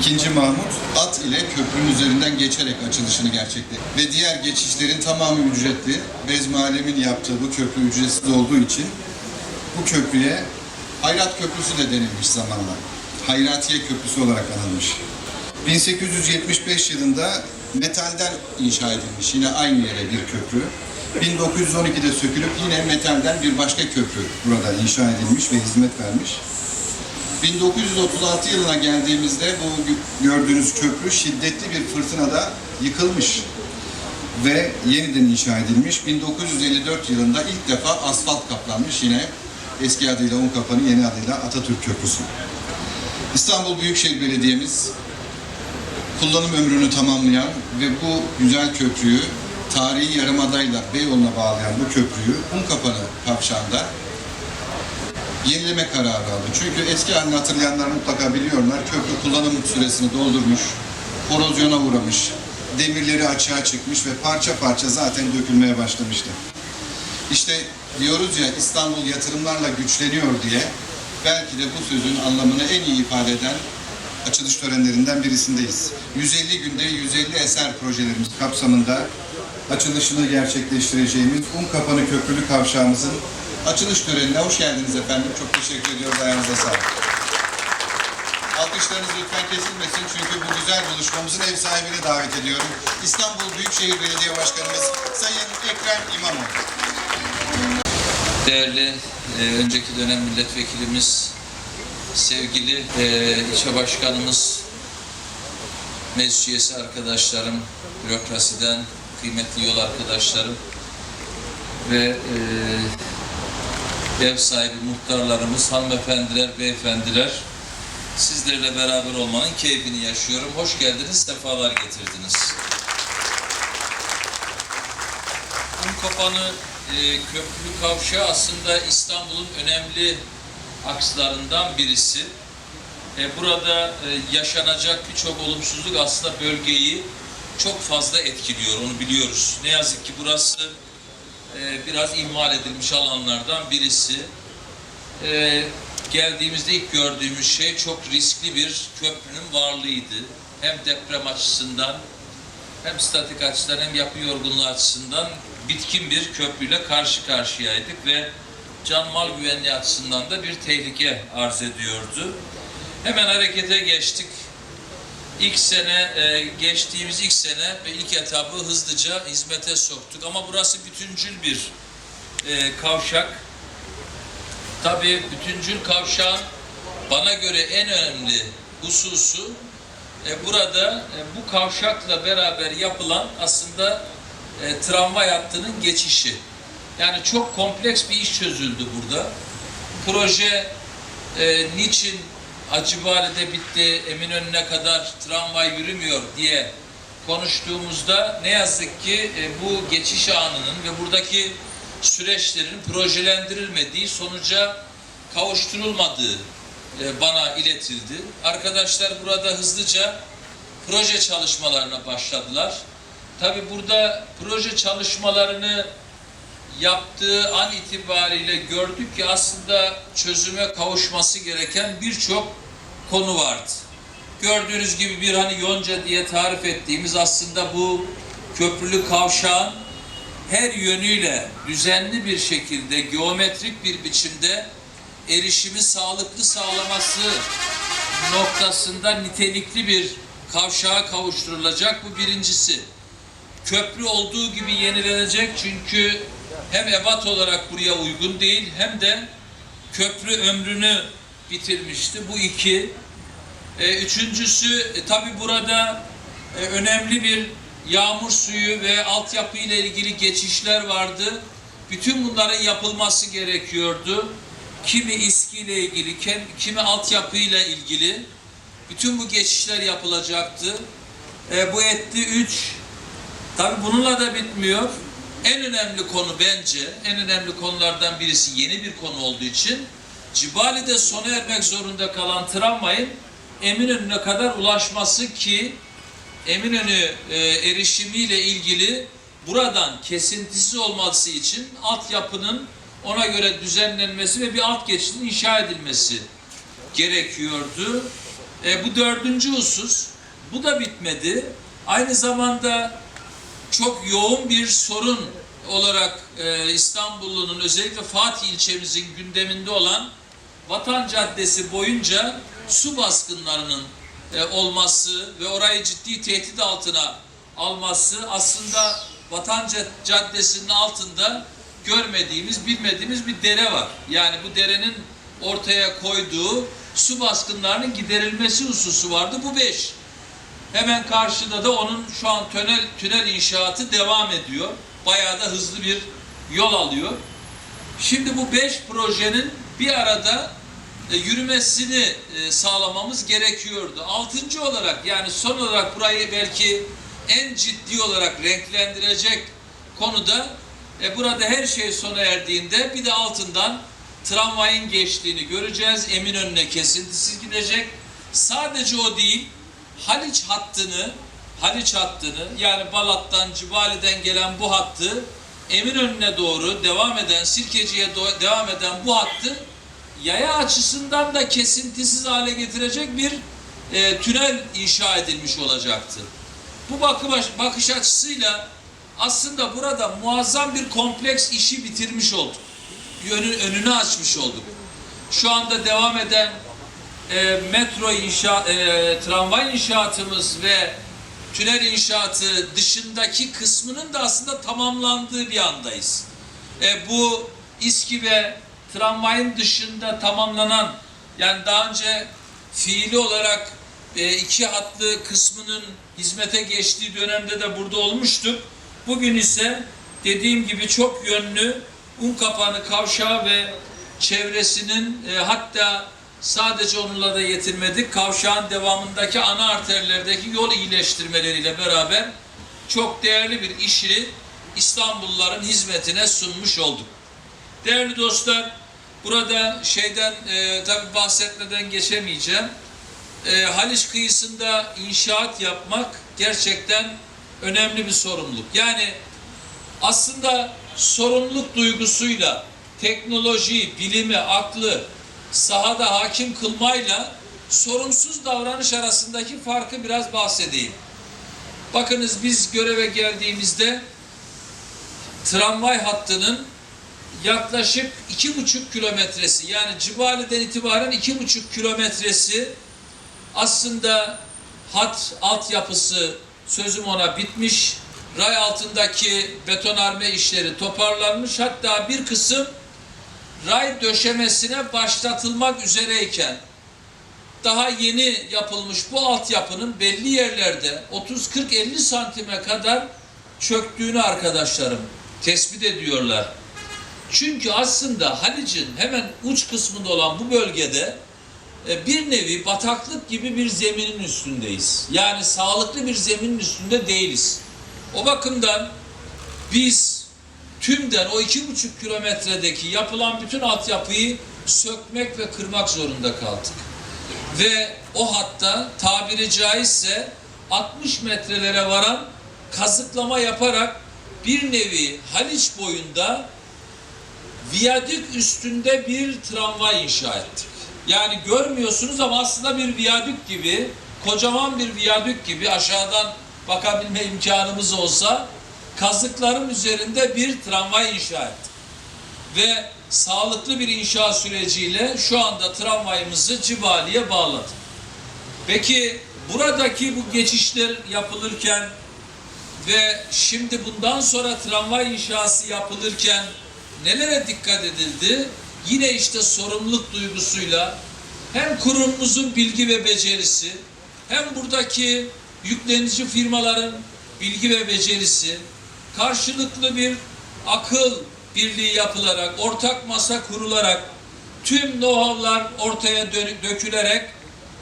İkinci Mahmut at ile köprünün üzerinden geçerek açılışını gerçekleştirdi. Ve diğer geçişlerin tamamı ücretli. Bezmi Alem'in yaptığı bu köprü ücretsiz olduğu için bu köprüye Hayrat Köprüsü de denilmiş zamanla. Hayratiye Köprüsü olarak anılmış. 1875 yılında metalden inşa edilmiş yine aynı yere bir köprü. 1912'de sökülüp yine metalden bir başka köprü burada inşa edilmiş ve hizmet vermiş. 1936 yılına geldiğimizde bu gördüğünüz köprü şiddetli bir fırtınada yıkılmış ve yeniden inşa edilmiş. 1954 yılında ilk defa asfalt kaplanmış yine eski adıyla Unkapanı, yeni adıyla Atatürk Köprüsü. İstanbul Büyükşehir Belediye'miz kullanım ömrünü tamamlayan ve bu güzel köprüyü tarihi Yarımada'yla Beyoğlu'na bağlayan bu köprüyü Unkapanı kavşağında yenileme kararı aldı. Çünkü eski halini hatırlayanlar mutlaka biliyorlar. Köprü kullanım süresini doldurmuş, korozyona uğramış, demirleri açığa çıkmış ve parça parça zaten dökülmeye başlamıştı. İşte diyoruz ya İstanbul yatırımlarla güçleniyor diye belki de bu sözün anlamını en iyi ifade eden açılış törenlerinden birisindeyiz. 150 günde 150 eser projelerimiz kapsamında açılışını gerçekleştireceğimiz Unkapanı Köprülü Kavşağımızın açılış törenine hoş geldiniz efendim. Çok teşekkür ediyoruz. Ayağınıza sağlık. Alkışlarınız lütfen kesilmesin çünkü bu güzel buluşmamızın ev sahibini davet ediyorum. İstanbul Büyükşehir Belediye Başkanımız Sayın Ekrem İmamoğlu. Değerli e, önceki dönem milletvekilimiz, sevgili e, ilçe başkanımız, meclis arkadaşlarım, bürokrasiden kıymetli yol arkadaşlarım ve e, ev sahibi muhtarlarımız, hanımefendiler, beyefendiler, sizlerle beraber olmanın keyfini yaşıyorum. Hoş geldiniz, sefalar getirdiniz. Unkapanı e, köprülü kavşağı aslında İstanbul'un önemli akslarından birisi. E, burada e, yaşanacak birçok olumsuzluk aslında bölgeyi çok fazla etkiliyor, onu biliyoruz. Ne yazık ki burası e, biraz ihmal edilmiş alanlardan birisi. E, geldiğimizde ilk gördüğümüz şey çok riskli bir köprünün varlığıydı. Hem deprem açısından hem statik açıdan hem yapı yorgunluğu açısından bitkin bir köprüyle karşı karşıyaydık ve can mal güvenliği açısından da bir tehlike arz ediyordu. Hemen harekete geçtik. İlk sene, e, geçtiğimiz ilk sene ve ilk etabı hızlıca hizmete soktuk. Ama burası bütüncül bir e, kavşak. Tabii bütüncül kavşağın bana göre en önemli hususu e, burada e, bu kavşakla beraber yapılan aslında e, tramvay hattının geçişi. Yani çok kompleks bir iş çözüldü burada. Proje niçin Acıbali'de bitti, Eminönü'ne kadar tramvay yürümüyor diye konuştuğumuzda ne yazık ki e, bu geçiş anının ve buradaki süreçlerin projelendirilmediği sonuca kavuşturulmadığı e, bana iletildi. Arkadaşlar burada hızlıca proje çalışmalarına başladılar. Tabi burada proje çalışmalarını yaptığı an itibariyle gördük ki aslında çözüme kavuşması gereken birçok konu vardı. Gördüğünüz gibi bir hani yonca diye tarif ettiğimiz aslında bu köprülü kavşağın her yönüyle düzenli bir şekilde geometrik bir biçimde erişimi sağlıklı sağlaması noktasında nitelikli bir kavşağa kavuşturulacak bu birincisi. Köprü olduğu gibi yenilenecek çünkü hem ebat olarak buraya uygun değil hem de köprü ömrünü bitirmişti. Bu iki. E, üçüncüsü e, tabi burada e, önemli bir yağmur suyu ve altyapı ile ilgili geçişler vardı. Bütün bunların yapılması gerekiyordu. Kimi İSKİ ile ilgili, kimi altyapı ile ilgili. Bütün bu geçişler yapılacaktı. E, bu etti üç. Tabi bununla da bitmiyor. En önemli konu bence, en önemli konulardan birisi yeni bir konu olduğu için Cibali'de sona ermek zorunda kalan tramvayın Eminönü'ne kadar ulaşması ki Eminönü e, erişimiyle ilgili buradan kesintisiz olması için altyapının ona göre düzenlenmesi ve bir alt geçidin inşa edilmesi gerekiyordu. E, bu dördüncü husus. Bu da bitmedi. Aynı zamanda çok yoğun bir sorun olarak e, İstanbul'un özellikle Fatih ilçemizin gündeminde olan Vatan Caddesi boyunca su baskınlarının e, olması ve orayı ciddi tehdit altına alması aslında Vatan Cad- Caddesi'nin altında görmediğimiz, bilmediğimiz bir dere var. Yani bu derenin ortaya koyduğu su baskınlarının giderilmesi hususu vardı. Bu beş. Hemen karşıda da onun şu an tünel, tünel inşaatı devam ediyor. Bayağı da hızlı bir yol alıyor. Şimdi bu beş projenin bir arada e, yürümesini e, sağlamamız gerekiyordu. Altıncı olarak yani son olarak burayı belki en ciddi olarak renklendirecek konuda e, burada her şey sona erdiğinde bir de altından tramvayın geçtiğini göreceğiz. Eminönü'ne kesintisiz gidecek. Sadece o değil, Haliç hattını, Haliç hattını yani Balat'tan, Cibali'den gelen bu hattı Eminönü'ne doğru devam eden, Sirkeci'ye devam eden bu hattı yaya açısından da kesintisiz hale getirecek bir e, tünel inşa edilmiş olacaktı. Bu bakış, bakış açısıyla aslında burada muazzam bir kompleks işi bitirmiş olduk. Yönü, önünü açmış olduk. Şu anda devam eden e, metro inşa, e, tramvay inşaatımız ve tünel inşaatı dışındaki kısmının da aslında tamamlandığı bir andayız. E, bu İSKİ ve tramvayın dışında tamamlanan yani daha önce fiili olarak e, iki hatlı kısmının hizmete geçtiği dönemde de burada olmuştuk. Bugün ise dediğim gibi çok yönlü Unkapanı kavşağı ve çevresinin e, hatta sadece onunla da yetinmedik. Kavşağın devamındaki ana arterlerdeki yol iyileştirmeleriyle beraber çok değerli bir işi İstanbulluların hizmetine sunmuş olduk. Değerli dostlar, burada şeyden e, tabi bahsetmeden geçemeyeceğim. E, Haliç kıyısında inşaat yapmak gerçekten önemli bir sorumluluk. Yani aslında sorumluluk duygusuyla teknoloji, bilimi, aklı sahada hakim kılmayla sorumsuz davranış arasındaki farkı biraz bahsedeyim. Bakınız biz göreve geldiğimizde tramvay hattının yaklaşık iki buçuk kilometresi yani Cibali'den itibaren iki buçuk kilometresi aslında hat altyapısı sözüm ona bitmiş. Ray altındaki betonarme işleri toparlanmış. Hatta bir kısım ray döşemesine başlatılmak üzereyken daha yeni yapılmış bu altyapının belli yerlerde 30-40-50 santime kadar çöktüğünü arkadaşlarım tespit ediyorlar. Çünkü aslında Halic'in hemen uç kısmında olan bu bölgede e, bir nevi bataklık gibi bir zeminin üstündeyiz. Yani sağlıklı bir zeminin üstünde değiliz. O bakımdan biz tümden o iki buçuk kilometredeki yapılan bütün altyapıyı sökmek ve kırmak zorunda kaldık. Ve o hatta tabiri caizse 60 metrelere varan kazıklama yaparak bir nevi Haliç boyunda viyadük üstünde bir tramvay inşa ettik. Yani görmüyorsunuz ama aslında bir viyadük gibi, kocaman bir viyadük gibi aşağıdan bakabilme imkanımız olsa kazıkların üzerinde bir tramvay inşa ettik. Ve sağlıklı bir inşa süreciyle şu anda tramvayımızı Cibali'ye bağladık. Peki buradaki bu geçişler yapılırken ve şimdi bundan sonra tramvay inşası yapılırken nelere dikkat edildi? Yine işte sorumluluk duygusuyla hem kurumumuzun bilgi ve becerisi hem buradaki yüklenici firmaların bilgi ve becerisi karşılıklı bir akıl birliği yapılarak, ortak masa kurularak, tüm know-how'lar ortaya dökülerek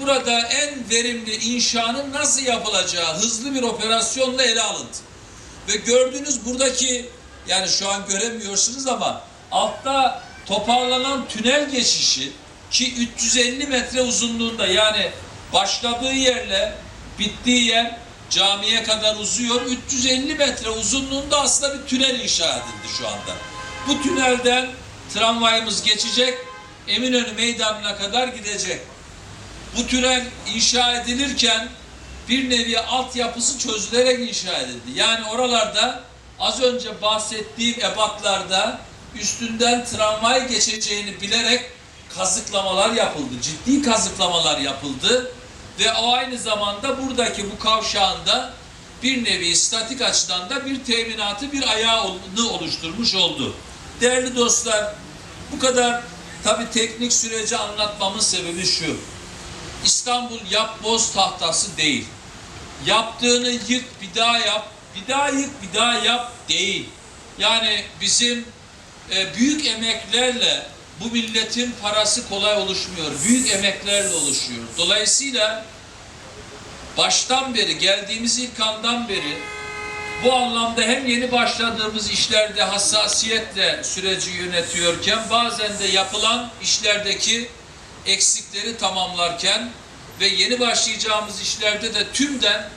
burada en verimli inşanın nasıl yapılacağı hızlı bir operasyonla ele alındı. Ve gördüğünüz buradaki yani şu an göremiyorsunuz ama altta toparlanan tünel geçişi ki 350 metre uzunluğunda yani başladığı yerle bittiği yer camiye kadar uzuyor. 350 metre uzunluğunda aslında bir tünel inşa edildi şu anda. Bu tünelden tramvayımız geçecek, Eminönü Meydanı'na kadar gidecek. Bu tünel inşa edilirken bir nevi altyapısı çözülerek inşa edildi. Yani oralarda az önce bahsettiğim ebatlarda üstünden tramvay geçeceğini bilerek kazıklamalar yapıldı. Ciddi kazıklamalar yapıldı ve o aynı zamanda buradaki bu kavşağında bir nevi statik açıdan da bir teminatı, bir ayağını oluşturmuş oldu. Değerli dostlar, bu kadar tabi teknik süreci anlatmamın sebebi şu. İstanbul yap boz tahtası değil. Yaptığını yık bir daha yap, bir daha yık bir daha yap değil. Yani bizim e, büyük emeklerle bu milletin parası kolay oluşmuyor. Büyük emeklerle oluşuyor. Dolayısıyla baştan beri, geldiğimiz ilk andan beri bu anlamda hem yeni başladığımız işlerde hassasiyetle süreci yönetiyorken bazen de yapılan işlerdeki eksikleri tamamlarken ve yeni başlayacağımız işlerde de tümden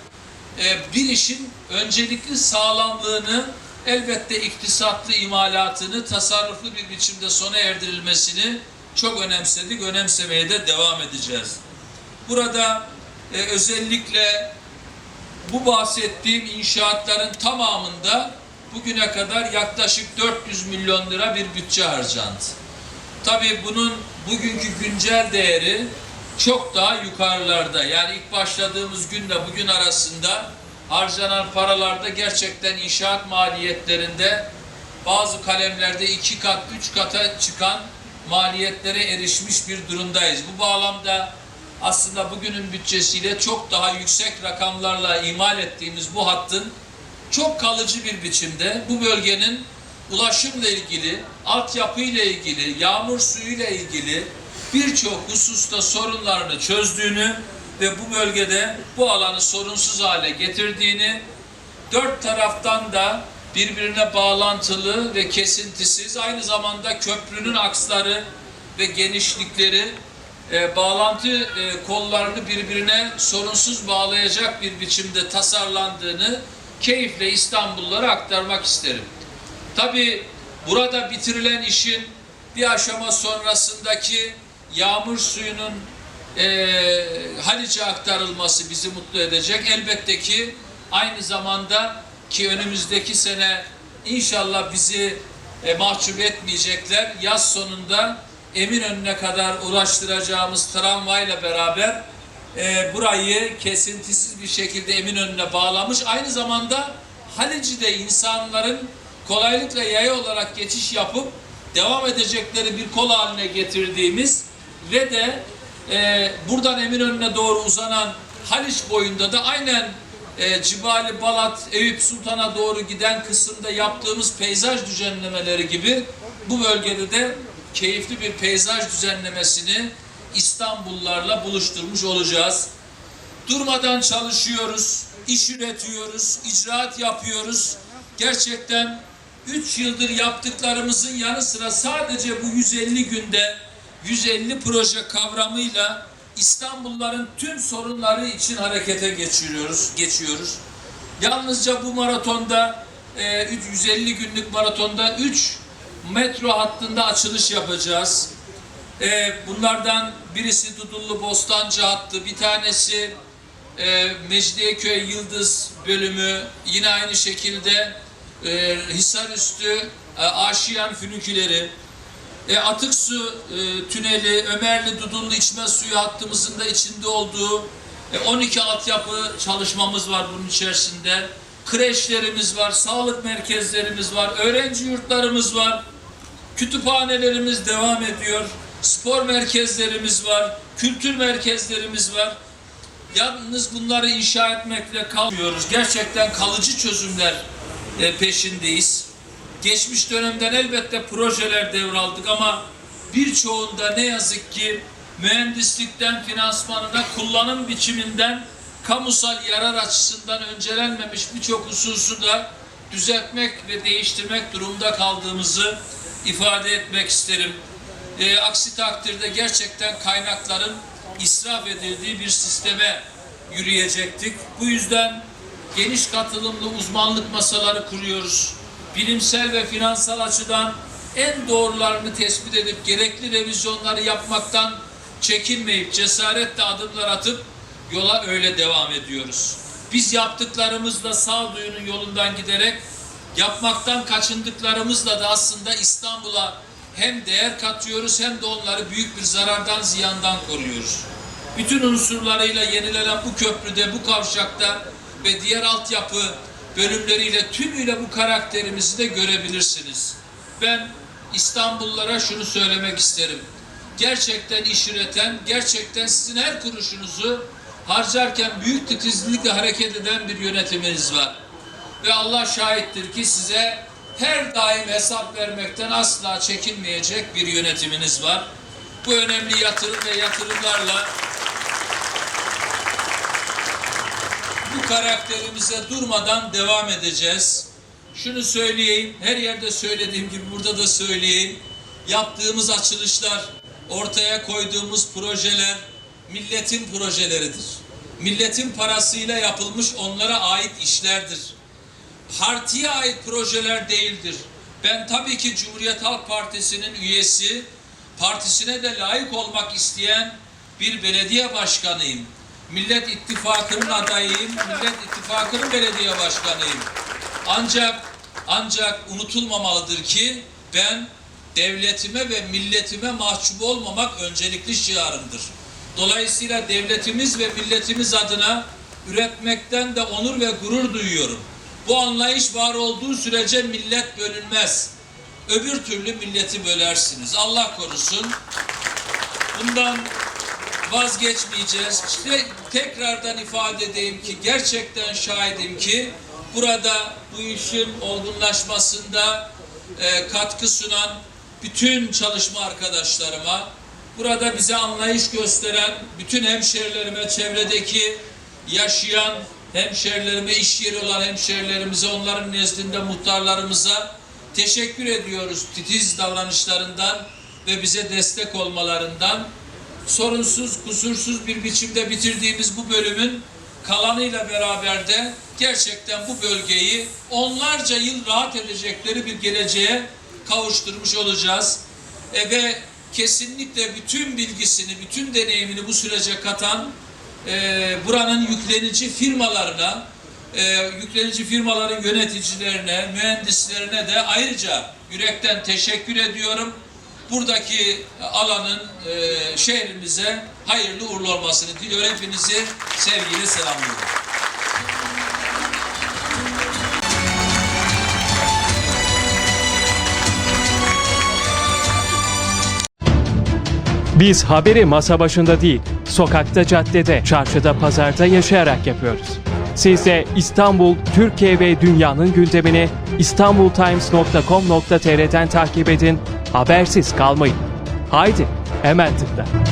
e, bir işin öncelikli sağlamlığını elbette iktisatlı imalatını tasarruflu bir biçimde sona erdirilmesini çok önemsedik, önemsemeye de devam edeceğiz. Burada e, özellikle bu bahsettiğim inşaatların tamamında bugüne kadar yaklaşık 400 milyon lira bir bütçe harcandı. Tabii bunun bugünkü güncel değeri çok daha yukarılarda. Yani ilk başladığımız günle bugün arasında harcanan paralarda gerçekten inşaat maliyetlerinde bazı kalemlerde iki kat, üç kata çıkan maliyetlere erişmiş bir durumdayız. Bu bağlamda aslında bugünün bütçesiyle çok daha yüksek rakamlarla imal ettiğimiz bu hattın çok kalıcı bir biçimde bu bölgenin ulaşımla ilgili, altyapıyla ilgili, yağmur suyuyla ilgili birçok hususta sorunlarını çözdüğünü ve bu bölgede bu alanı sorunsuz hale getirdiğini, dört taraftan da birbirine bağlantılı ve kesintisiz, aynı zamanda köprünün aksları ve genişlikleri e, bağlantı e, kollarını birbirine sorunsuz bağlayacak bir biçimde tasarlandığını keyifle İstanbullulara aktarmak isterim. Tabi burada bitirilen işin bir aşama sonrasındaki yağmur suyunun e, Haliç'e aktarılması bizi mutlu edecek. Elbette ki aynı zamanda ki önümüzdeki sene inşallah bizi e, mahcup etmeyecekler. Yaz sonunda Eminönü'ne kadar ulaştıracağımız tramvayla beraber e, burayı kesintisiz bir şekilde Eminönü'ne bağlamış. Aynı zamanda Halic'de insanların kolaylıkla yaya olarak geçiş yapıp devam edecekleri bir kol haline getirdiğimiz ve de e, buradan Eminönü'ne doğru uzanan Haliç boyunda da aynen e, Cibali Balat, Eyüp Sultan'a doğru giden kısımda yaptığımız peyzaj düzenlemeleri gibi bu bölgede de keyifli bir peyzaj düzenlemesini İstanbullularla buluşturmuş olacağız. Durmadan çalışıyoruz, iş üretiyoruz, icraat yapıyoruz. Gerçekten 3 yıldır yaptıklarımızın yanı sıra sadece bu 150 günde 150 proje kavramıyla İstanbulluların tüm sorunları için harekete geçiriyoruz, geçiyoruz. Yalnızca bu maratonda e, 150 günlük maratonda 3 metro hattında açılış yapacağız. E, bunlardan birisi Dudullu Bostancı hattı, bir tanesi e, Mecidiyeköy Yıldız bölümü, yine aynı şekilde e, Hisarüstü, e, Aşiyan füniküleri, e, Atık Su e, Tüneli, Ömerli Dudullu içme suyu hattımızın da içinde olduğu e, 12 altyapı çalışmamız var bunun içerisinde. Kreşlerimiz var, sağlık merkezlerimiz var, öğrenci yurtlarımız var, kütüphanelerimiz devam ediyor, spor merkezlerimiz var, kültür merkezlerimiz var. Yalnız bunları inşa etmekle kalmıyoruz. Gerçekten kalıcı çözümler e, peşindeyiz. Geçmiş dönemden elbette projeler devraldık ama birçoğunda ne yazık ki mühendislikten finansmanına kullanım biçiminden kamusal yarar açısından öncelenmemiş birçok hususu da düzeltmek ve değiştirmek durumda kaldığımızı ifade etmek isterim. E, aksi takdirde gerçekten kaynakların israf edildiği bir sisteme yürüyecektik. Bu yüzden geniş katılımlı uzmanlık masaları kuruyoruz. Bilimsel ve finansal açıdan en doğrularını tespit edip gerekli revizyonları yapmaktan çekinmeyip cesaretle adımlar atıp yola öyle devam ediyoruz. Biz yaptıklarımızla sağduyunun yolundan giderek yapmaktan kaçındıklarımızla da aslında İstanbul'a hem değer katıyoruz hem de onları büyük bir zarardan, ziyandan koruyoruz. Bütün unsurlarıyla yenilenen bu köprüde, bu kavşakta ve diğer altyapı bölümleriyle tümüyle bu karakterimizi de görebilirsiniz. Ben İstanbullulara şunu söylemek isterim. Gerçekten iş üreten, gerçekten sizin her kuruşunuzu harcarken büyük titizlikle hareket eden bir yönetiminiz var. Ve Allah şahittir ki size her daim hesap vermekten asla çekinmeyecek bir yönetiminiz var. Bu önemli yatırım ve yatırımlarla bu karakterimize durmadan devam edeceğiz. Şunu söyleyeyim, her yerde söylediğim gibi burada da söyleyeyim. Yaptığımız açılışlar, ortaya koyduğumuz projeler milletin projeleridir. Milletin parasıyla yapılmış onlara ait işlerdir. Partiye ait projeler değildir. Ben tabii ki Cumhuriyet Halk Partisi'nin üyesi, partisine de layık olmak isteyen bir belediye başkanıyım. Millet İttifakı'nın adayıyım, Millet İttifakı'nın belediye başkanıyım. Ancak ancak unutulmamalıdır ki ben devletime ve milletime mahcup olmamak öncelikli şiarımdır. Dolayısıyla devletimiz ve milletimiz adına üretmekten de onur ve gurur duyuyorum. Bu anlayış var olduğu sürece millet bölünmez. Öbür türlü milleti bölersiniz. Allah korusun. Bundan vazgeçmeyeceğiz. İşte tekrardan ifade edeyim ki gerçekten şahidim ki burada bu işin olgunlaşmasında e, katkı sunan bütün çalışma arkadaşlarıma, burada bize anlayış gösteren bütün hemşerilerime, çevredeki yaşayan hemşerilerime, iş yeri olan hemşerilerimize, onların nezdinde muhtarlarımıza teşekkür ediyoruz titiz davranışlarından ve bize destek olmalarından sorunsuz, kusursuz bir biçimde bitirdiğimiz bu bölümün kalanıyla beraber de gerçekten bu bölgeyi onlarca yıl rahat edecekleri bir geleceğe kavuşturmuş olacağız. E ve kesinlikle bütün bilgisini, bütün deneyimini bu sürece katan e, buranın yüklenici firmalarına, e, yüklenici firmaların yöneticilerine, mühendislerine de ayrıca yürekten teşekkür ediyorum buradaki alanın e, şehrimize hayırlı uğurlu olmasını diliyorum. Hepinizi sevgiyle selamlıyorum. Biz haberi masa başında değil, sokakta, caddede, çarşıda, pazarda yaşayarak yapıyoruz. Siz de İstanbul, Türkiye ve dünyanın gündemini istanbultimes.com.tr'den takip edin, habersiz kalmayın. Haydi, hemen tıkla.